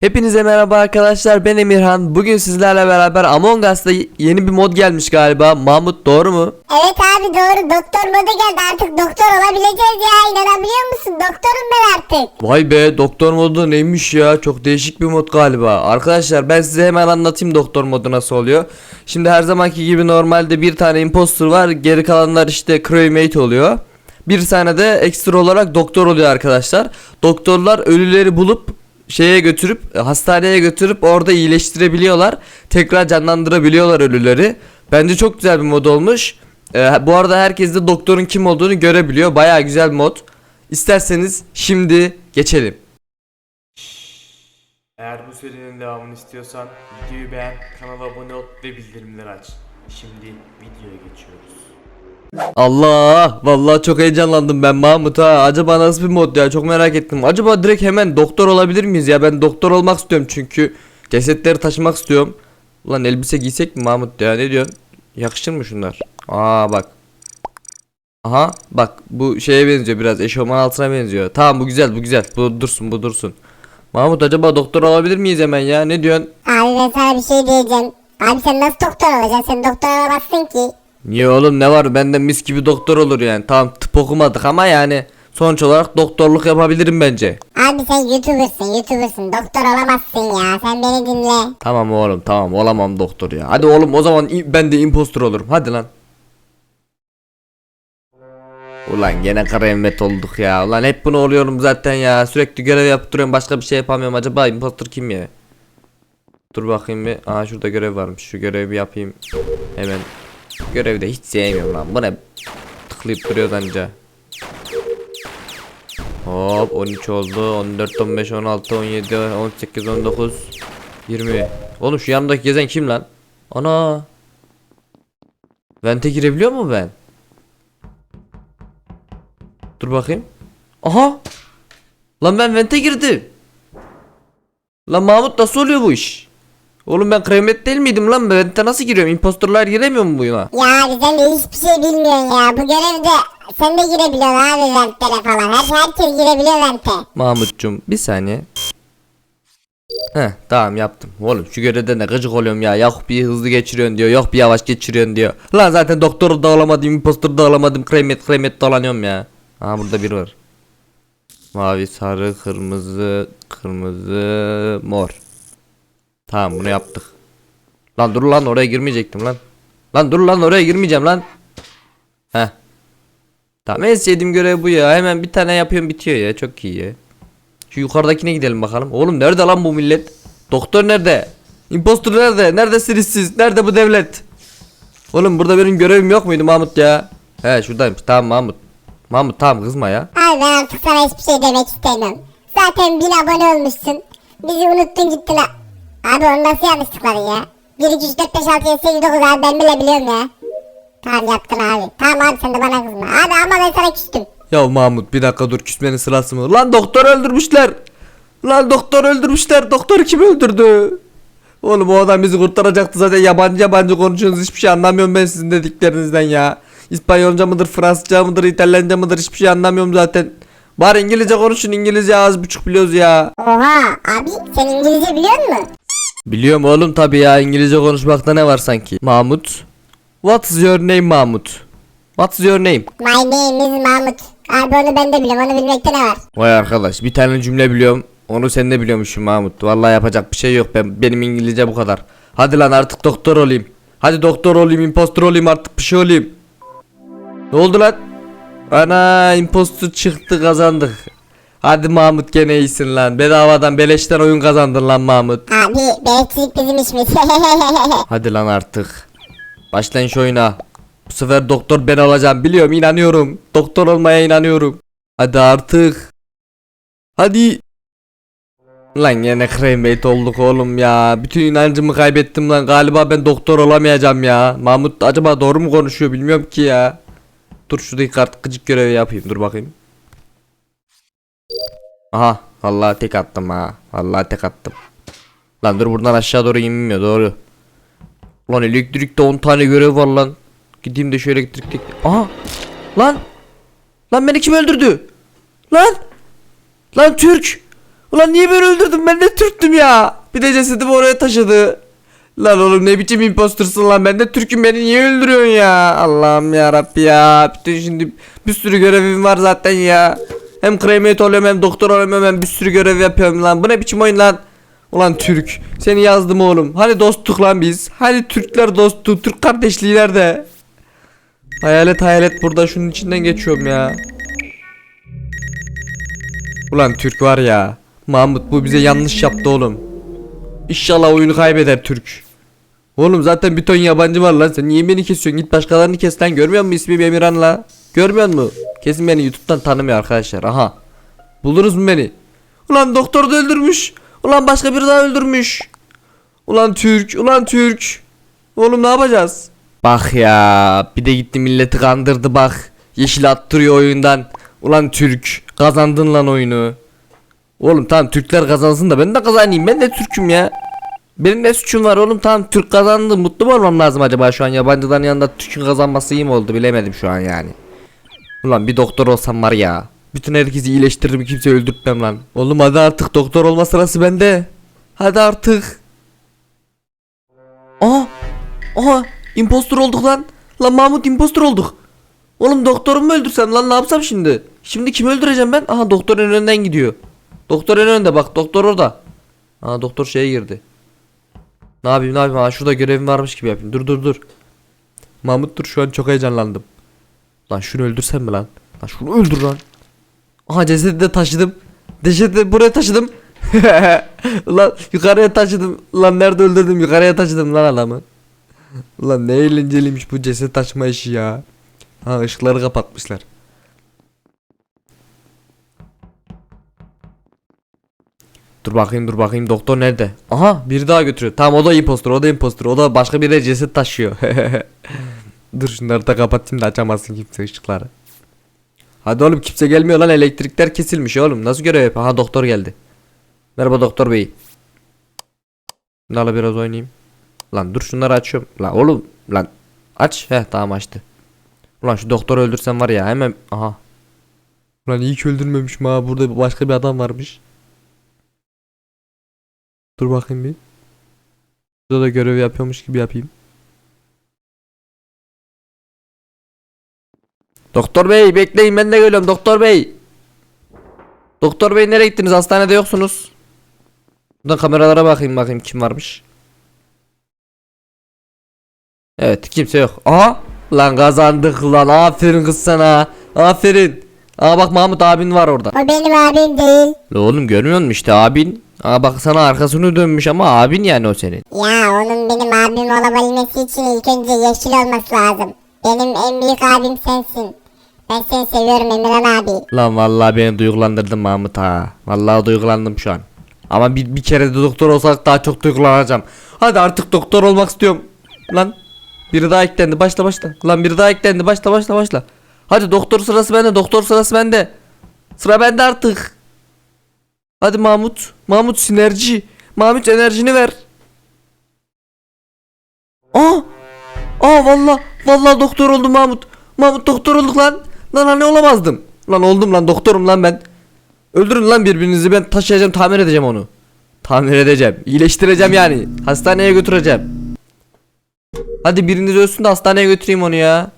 Hepinize merhaba arkadaşlar ben Emirhan. Bugün sizlerle beraber Among Us'ta yeni bir mod gelmiş galiba. Mahmut doğru mu? Evet abi doğru. Doktor modu geldi. Artık doktor olabileceğiz ya. İnanabiliyor musun? Doktorum ben artık. Vay be doktor modu neymiş ya? Çok değişik bir mod galiba. Arkadaşlar ben size hemen anlatayım doktor modu nasıl oluyor. Şimdi her zamanki gibi normalde bir tane imposter var. Geri kalanlar işte crewmate oluyor. Bir tane de ekstra olarak doktor oluyor arkadaşlar. Doktorlar ölüleri bulup şeye götürüp hastaneye götürüp orada iyileştirebiliyorlar. Tekrar canlandırabiliyorlar ölüleri. Bence çok güzel bir mod olmuş. Ee, bu arada herkes de doktorun kim olduğunu görebiliyor. Baya güzel mod. İsterseniz şimdi geçelim. Eğer bu serinin devamını istiyorsan videoyu beğen, kanala abone ol ve bildirimleri aç. Şimdi videoya geçiyoruz. Allah! Vallahi çok heyecanlandım ben Mahmut ha. Acaba nasıl bir mod ya? Çok merak ettim. Acaba direkt hemen doktor olabilir miyiz ya? Ben doktor olmak istiyorum çünkü. Cesetleri taşımak istiyorum. Ulan elbise giysek mi Mahmut ya? Ne diyorsun? Yakışır mı şunlar? Aa bak. Aha bak bu şeye benziyor biraz eşofman altına benziyor. Tamam bu güzel bu güzel. Bu dursun bu dursun. Mahmut acaba doktor olabilir miyiz hemen ya? Ne diyorsun? Abi ben sana bir şey diyeceğim. Abi sen nasıl doktor olacaksın sen doktor olamazsın ki. Niye oğlum ne var benden mis gibi doktor olur yani. Tamam tıp okumadık ama yani sonuç olarak doktorluk yapabilirim bence. Abi sen youtubersın youtubersın doktor olamazsın ya sen beni dinle. Tamam oğlum tamam olamam doktor ya. Hadi oğlum o zaman ben de impostor olurum. Hadi lan. Ulan gene kara emmet olduk ya. Ulan hep bunu oluyorum zaten ya. Sürekli görev yapıp duruyorum başka bir şey yapamıyorum. Acaba impostor kim ya? Dur bakayım bir. Aa şurada görev varmış. Şu görevi bir yapayım. Hemen. Görevi de hiç sevmiyorum lan. Bu ne? Tıklayıp duruyor anca. Hop 13 oldu. 14, 15, 16, 17, 18, 19, 20. Oğlum şu yanımdaki gezen kim lan? Ana. Vente girebiliyor mu ben? Dur bakayım. Aha. Lan ben vente girdim. Lan Mahmut nasıl oluyor bu iş? Oğlum ben kremet değil miydim lan? Ben Vente nasıl giriyorum? Impostorlar giremiyor mu buna? Ya sen de hiçbir şey bilmiyorsun ya. Bu görevde sen de girebiliyorsun abi ventlere falan. Her, herkes girebiliyor vente. Mahmutcum bir saniye. Heh tamam yaptım. Oğlum şu görevde ne gıcık oluyorum ya. Yok bir hızlı geçiriyorsun diyor. Yok bir yavaş geçiriyorsun diyor. Lan zaten doktoru da alamadım. Imposter da alamadım. Kremet kremet dolanıyorum ya. Aha burada biri var. Mavi, sarı, kırmızı, kırmızı, mor. Tamam bunu yaptık. Lan dur lan oraya girmeyecektim lan. Lan dur lan oraya girmeyeceğim lan. Heh. Tamam en sevdiğim görev bu ya. Hemen bir tane yapıyorum bitiyor ya. Çok iyi ya. Şu yukarıdakine gidelim bakalım. Oğlum nerede lan bu millet? Doktor nerede? Impostor nerede? Neredesiniz siz? Nerede bu devlet? Oğlum burada benim görevim yok muydu Mahmut ya? He şuradaymış. Tamam Mahmut. Mahmut tamam kızma ya. Abi ben artık sana hiçbir şey demek istemiyorum. Zaten bin abone olmuşsun. Bizi unuttun gittin ha. Abi onu nasıl yanlış tıkladın ya? 1, 2, 3, 4, 5, 6, 7, 8, 9 abi ben bile biliyorum ya. Tamam yaptın abi. Tamam abi sen de bana kızma. Abi ama ben sana küstüm. Ya Mahmut bir dakika dur küsmenin sırası mı? Lan doktor öldürmüşler. Lan doktor öldürmüşler. Doktoru kim öldürdü? Oğlum o adam bizi kurtaracaktı zaten yabancı yabancı konuşuyorsunuz hiçbir şey anlamıyorum ben sizin dediklerinizden ya. İspanyolca mıdır, Fransızca mıdır, İtalyanca mıdır hiçbir şey anlamıyorum zaten. Bari İngilizce konuşun İngilizce az buçuk biliyoruz ya. Oha abi sen İngilizce biliyor musun? Biliyorum oğlum tabi ya İngilizce konuşmakta ne var sanki. Mahmut. What's your name Mahmut? What's your name? My name is Mahmut. Abi onu ben de biliyorum onu bilmekte ne var? Vay arkadaş bir tane cümle biliyorum. Onu sen de biliyormuşsun Mahmut. Vallahi yapacak bir şey yok. Ben benim İngilizce bu kadar. Hadi lan artık doktor olayım. Hadi doktor olayım, impostor olayım artık bir şey olayım. Ne oldu lan? Ana impostor çıktı kazandık. Hadi Mahmut gene iyisin lan. Bedavadan beleşten oyun kazandın lan Mahmut. Abi beyazçılık bizim işimiz. Hadi lan artık. Başlayın şu oyuna. Bu sefer doktor ben olacağım. Biliyorum inanıyorum. Doktor olmaya inanıyorum. Hadi artık. Hadi. Lan yine cremate olduk oğlum ya. Bütün inancımı kaybettim lan. Galiba ben doktor olamayacağım ya. Mahmut acaba doğru mu konuşuyor bilmiyorum ki ya. Dur şuradaki kart gıcık görevi yapayım. Dur bakayım. Aha. Vallahi tek attım ha. Vallahi tek attım. Lan dur buradan aşağı doğru inmiyor doğru. Lan elektrikte 10 tane görev var lan. Gideyim de şu elektrikte. Aha. Lan. Lan beni kim öldürdü? Lan. Lan Türk. Ulan niye beni öldürdün ben de Türktüm ya. Bir de cesedimi oraya taşıdı. Lan oğlum ne biçim impostörsün lan ben de Türk'üm beni niye öldürüyorsun ya Allah'ım ya Rabbi ya Bütün şimdi bir sürü görevim var zaten ya Hem kremiyet oluyorum hem doktor oluyorum hem bir sürü görev yapıyorum lan Bu ne biçim oyun lan Ulan Türk seni yazdım oğlum Hani dostluk lan biz Hani Türkler dostluk Türk kardeşliği nerede Hayalet hayalet burada şunun içinden geçiyorum ya Ulan Türk var ya Mahmut bu bize yanlış yaptı oğlum İnşallah oyunu kaybeder Türk. Oğlum zaten bir ton yabancı var lan. Sen niye beni kesiyorsun? Git başkalarını kes lan. Görmüyor musun ismim Emirhan la? Görmüyor musun? Kesin beni YouTube'dan tanımıyor arkadaşlar. Aha. Buldunuz mu beni? Ulan doktor da öldürmüş. Ulan başka biri daha öldürmüş. Ulan Türk. Ulan Türk. Oğlum ne yapacağız? Bak ya. Bir de gitti milleti kandırdı bak. Yeşil attırıyor oyundan. Ulan Türk. Kazandın lan oyunu. Oğlum tamam Türkler kazansın da ben de kazanayım. Ben de Türk'üm ya. Benim ne suçum var oğlum tamam Türk kazandı mutlu mu olmam lazım acaba şu an yabancıların yanında Türk'ün kazanması iyi mi oldu bilemedim şu an yani. Ulan bir doktor olsam var ya. Bütün herkesi iyileştiririm kimseyi öldürtmem lan. Oğlum hadi artık doktor olma sırası bende. Hadi artık. Aha. Aha. impostor olduk lan. Lan Mahmut impostor olduk. Oğlum doktorumu mu öldürsem lan ne yapsam şimdi? Şimdi kimi öldüreceğim ben? Aha doktor en önden gidiyor. Doktor en önde bak doktor orada. Aha doktor şeye girdi. Ne yapayım ne yapayım ha şurada görevim varmış gibi yapayım. Dur dur dur. Mahmut dur şu an çok heyecanlandım. Lan şunu öldürsem mi lan? Lan şunu öldür lan. Aha cesedi de taşıdım. Cesedi buraya taşıdım. lan yukarıya taşıdım. Lan nerede öldürdüm yukarıya taşıdım lan adamı. Lan ne eğlenceliymiş bu ceset taşıma işi ya. Ha ışıkları kapatmışlar. Dur bakayım dur bakayım doktor nerede? Aha biri daha götürüyor. Tamam o da impostor o da impostor o da başka bir ceset taşıyor. dur şunları da kapatayım da açamazsın kimse ışıkları. Hadi oğlum kimse gelmiyor lan elektrikler kesilmiş oğlum nasıl görev yap? Aha doktor geldi. Merhaba doktor bey. Bunlarla biraz oynayayım. Lan dur şunları açıyorum. Lan oğlum lan aç. Heh tamam açtı. Ulan şu doktoru öldürsem var ya hemen aha. Ulan iyi ki öldürmemişim ha burada başka bir adam varmış. Dur bakayım bir. Burada da görev yapıyormuş gibi yapayım. Doktor bey bekleyin ben de geliyorum doktor bey. Doktor bey nereye gittiniz hastanede yoksunuz. Buradan kameralara bakayım bakayım kim varmış. Evet kimse yok. Aha lan kazandık lan aferin kız sana. Aferin. Aa bak Mahmut abin var orada. O benim abim değil. La oğlum görmüyor musun işte abin? Aa bak sana arkasını dönmüş ama abin yani o senin. Ya onun benim abim olabilmesi için ilk önce yeşil olması lazım. Benim en büyük abim sensin. Ben seni seviyorum Emirhan abi. Lan vallahi beni duygulandırdın Mahmut ha. Vallahi duygulandım şu an. Ama bir, bir kere de doktor olsak daha çok duygulanacağım. Hadi artık doktor olmak istiyorum. Lan biri daha eklendi başla başla. Lan biri daha eklendi başla başla başla. Hadi doktor sırası bende doktor sırası bende. Sıra bende artık. Hadi Mahmut. Mahmut sinerji. Mahmut enerjini ver. Aa! Aa valla valla doktor oldum Mahmut. Mahmut doktor olduk lan. Lan hani olamazdım. Lan oldum lan doktorum lan ben. Öldürün lan birbirinizi ben taşıyacağım tamir edeceğim onu. Tamir edeceğim. iyileştireceğim yani. Hastaneye götüreceğim. Hadi biriniz ölsün de hastaneye götüreyim onu ya.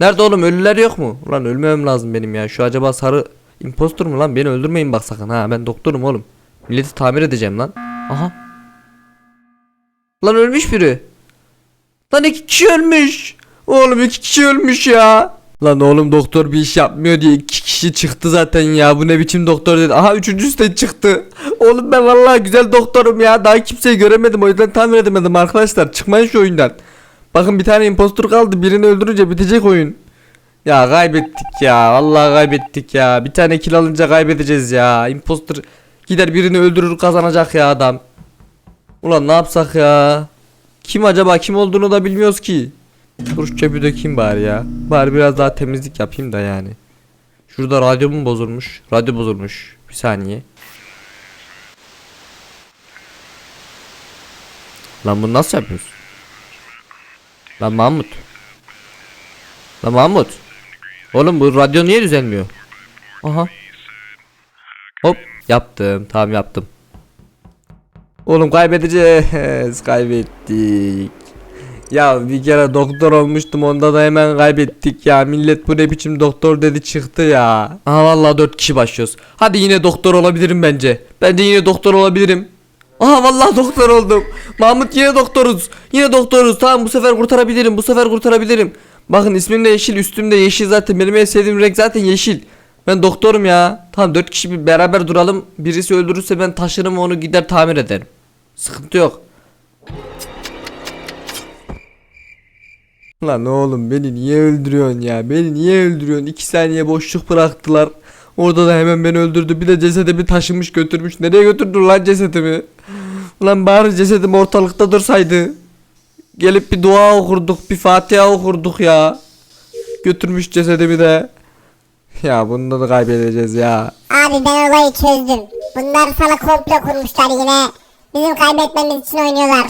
Nerede oğlum ölüler yok mu? Ulan ölmemem lazım benim ya. Şu acaba sarı impostor mu lan? Beni öldürmeyin bak sakın ha. Ben doktorum oğlum. Milleti tamir edeceğim lan. Aha. Lan ölmüş biri. Lan iki kişi ölmüş. Oğlum iki kişi ölmüş ya. Lan oğlum doktor bir iş yapmıyor diye iki kişi çıktı zaten ya. Bu ne biçim doktor dedi. Aha üçüncüsü de çıktı. Oğlum ben vallahi güzel doktorum ya. Daha kimseyi göremedim o yüzden tamir edemedim arkadaşlar. Çıkmayın şu oyundan. Bakın bir tane impostor kaldı. Birini öldürünce bitecek oyun. Ya kaybettik ya. Vallahi kaybettik ya. Bir tane kill alınca kaybedeceğiz ya. Impostor gider birini öldürür kazanacak ya adam. Ulan ne yapsak ya? Kim acaba kim olduğunu da bilmiyoruz ki. Dur çöpü dökeyim bari ya. Bari biraz daha temizlik yapayım da yani. Şurada radyom bozulmuş. Radyo bozulmuş. Bir saniye. Lan bunu nasıl yapıyoruz? Lan Mahmut. Lan Mahmut. Oğlum bu radyo niye düzelmiyor? Aha. Hop. Yaptım. Tamam yaptım. Oğlum kaybedeceğiz. Kaybettik. Ya bir kere doktor olmuştum onda da hemen kaybettik ya. Millet bu ne biçim doktor dedi çıktı ya. Aha vallahi 4 kişi başlıyoruz. Hadi yine doktor olabilirim bence. Bence yine doktor olabilirim. Aha vallahi doktor oldum. Mahmut yine doktoruz. Yine doktoruz. Tamam bu sefer kurtarabilirim. Bu sefer kurtarabilirim. Bakın ismim de yeşil, üstümde yeşil zaten. Benim en sevdiğim renk zaten yeşil. Ben doktorum ya. Tamam 4 kişi bir beraber duralım. Birisi öldürürse ben taşırım onu gider tamir ederim. Sıkıntı yok. Lan oğlum beni niye öldürüyorsun ya? Beni niye öldürüyorsun? 2 saniye boşluk bıraktılar. Orada da hemen beni öldürdü. Bir de cesedimi taşımış götürmüş. Nereye götürdü lan cesedimi? Ulan bari cesedim ortalıkta dursaydı. Gelip bir dua okurduk, bir Fatiha okurduk ya. Götürmüş cesedimi de. Ya bunu da kaybedeceğiz ya. Abi ben olayı çözdüm. Bunlar sana komplo kurmuşlar yine. Bizim kaybetmemiz için oynuyorlar.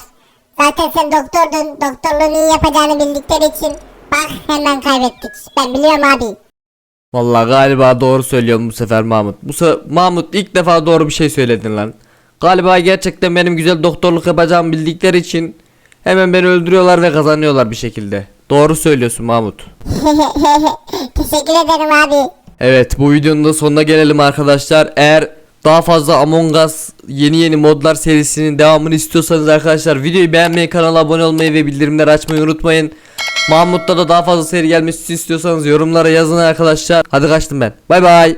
Zaten sen doktordun. Doktorluğunu iyi yapacağını bildikleri için. Bak hemen kaybettik. Ben biliyorum abi. Vallahi galiba doğru söylüyorum bu sefer Mahmut. Bu se Mahmut ilk defa doğru bir şey söyledin lan. Galiba gerçekten benim güzel doktorluk yapacağımı bildikleri için hemen beni öldürüyorlar ve kazanıyorlar bir şekilde. Doğru söylüyorsun Mahmut. Teşekkür ederim abi. Evet bu videonun da sonuna gelelim arkadaşlar. Eğer daha fazla Among Us yeni yeni modlar serisinin devamını istiyorsanız arkadaşlar videoyu beğenmeyi, kanala abone olmayı ve bildirimleri açmayı unutmayın. Mahmut'ta da daha fazla seri gelmesini istiyorsanız yorumlara yazın arkadaşlar. Hadi kaçtım ben. Bay bay.